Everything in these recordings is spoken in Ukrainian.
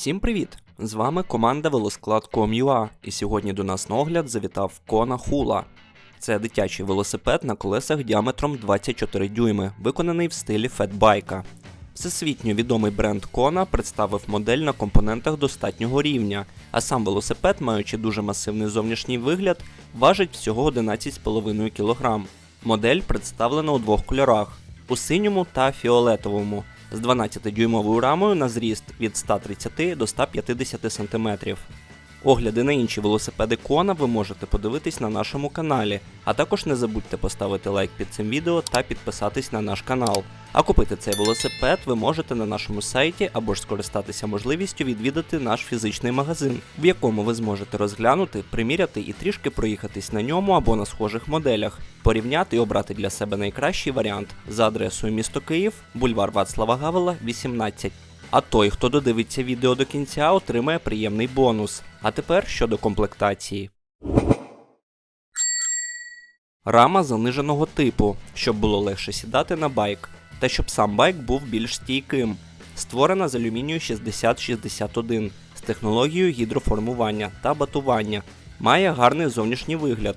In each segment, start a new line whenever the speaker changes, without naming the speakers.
Всім привіт! З вами команда велосклад.com.ua і сьогодні до нас на огляд завітав Кона Хула. Це дитячий велосипед на колесах діаметром 24 дюйми, виконаний в стилі фетбайка. Всесвітньо відомий бренд Kona представив модель на компонентах достатнього рівня, а сам велосипед, маючи дуже масивний зовнішній вигляд, важить всього 11,5 кг. Модель представлена у двох кольорах у синьому та фіолетовому з 12-дюймовою рамою на зріст від 130 до 150 см. Огляди на інші велосипеди Кона ви можете подивитись на нашому каналі, а також не забудьте поставити лайк під цим відео та підписатись на наш канал. А купити цей велосипед ви можете на нашому сайті або ж скористатися можливістю відвідати наш фізичний магазин, в якому ви зможете розглянути, приміряти і трішки проїхатись на ньому або на схожих моделях, порівняти і обрати для себе найкращий варіант за адресою місто Київ, бульвар Вацлава Гавела, 18. А той, хто додивиться відео до кінця, отримає приємний бонус. А тепер щодо комплектації. Рама заниженого типу, щоб було легше сідати на байк, та щоб сам байк був більш стійким. Створена з алюмінію 6061 з технологією гідроформування та батування. Має гарний зовнішній вигляд.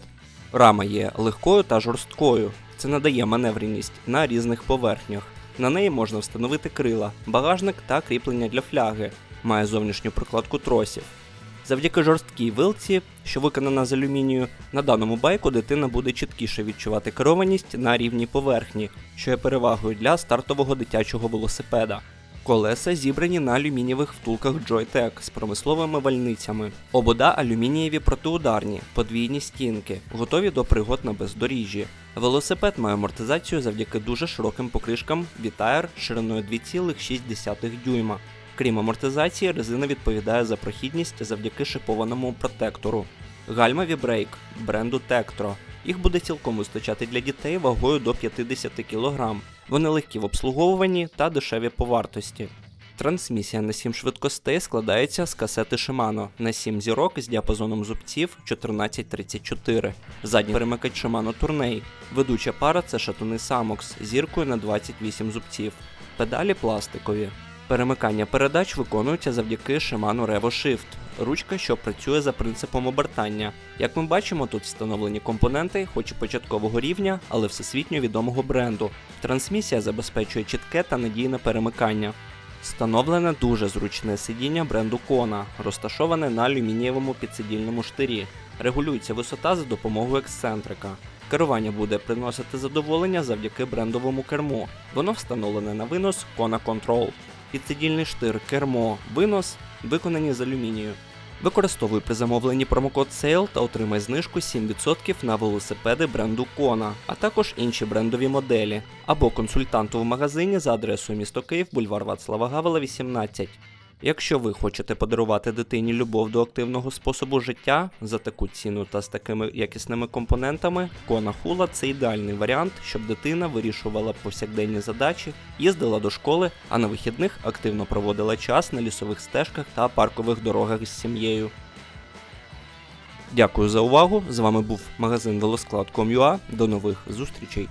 Рама є легкою та жорсткою. Це надає маневреність на різних поверхнях. На неї можна встановити крила, багажник та кріплення для фляги. Має зовнішню прокладку тросів. Завдяки жорсткій вилці, що виконана з алюмінію, на даному байку дитина буде чіткіше відчувати керованість на рівній поверхні, що є перевагою для стартового дитячого велосипеда. Колеса зібрані на алюмінієвих втулках Joytech з промисловими вальницями. Обода алюмінієві протиударні, подвійні стінки, готові до пригод на бездоріжжі. Велосипед має амортизацію завдяки дуже широким покришкам Vitair шириною 2,6 дюйма. Крім амортизації, резина відповідає за прохідність завдяки шипованому протектору. Гальма Vibreak бренду Tektro. Їх буде цілком вистачати для дітей вагою до 50 кг. Вони легкі в обслуговуванні та дешеві по вартості. Трансмісія на 7 швидкостей складається з касети Shimano на 7 зірок з діапазоном зубців 1434. Задній перемикач Shimano Tourney. Ведуча пара це шатуни з зіркою на 28 зубців. Педалі пластикові. Перемикання передач виконується завдяки Shimano Revo Shift, ручка, що працює за принципом обертання. Як ми бачимо, тут встановлені компоненти, хоч і початкового рівня, але всесвітньо відомого бренду. Трансмісія забезпечує чітке та надійне перемикання. Встановлене дуже зручне сидіння бренду Kona, розташоване на алюмінієвому підсидільному штирі. Регулюється висота за допомогою ексцентрика. Керування буде приносити задоволення завдяки брендовому керму. Воно встановлене на винос Kona Control. Підсидільний штир, кермо, винос виконані з алюмінію. Використовуй при замовленні промокод SALE та отримай знижку 7% на велосипеди бренду Kona, а також інші брендові моделі, або консультанту в магазині за адресою місто Київ, бульвар Вацлава Гавела, 18. Якщо ви хочете подарувати дитині любов до активного способу життя за таку ціну та з такими якісними компонентами, Kona Hula – це ідеальний варіант, щоб дитина вирішувала повсякденні задачі, їздила до школи, а на вихідних активно проводила час на лісових стежках та паркових дорогах з сім'єю. Дякую за увагу. З вами був магазин велосклад.com.ua. До нових зустрічей.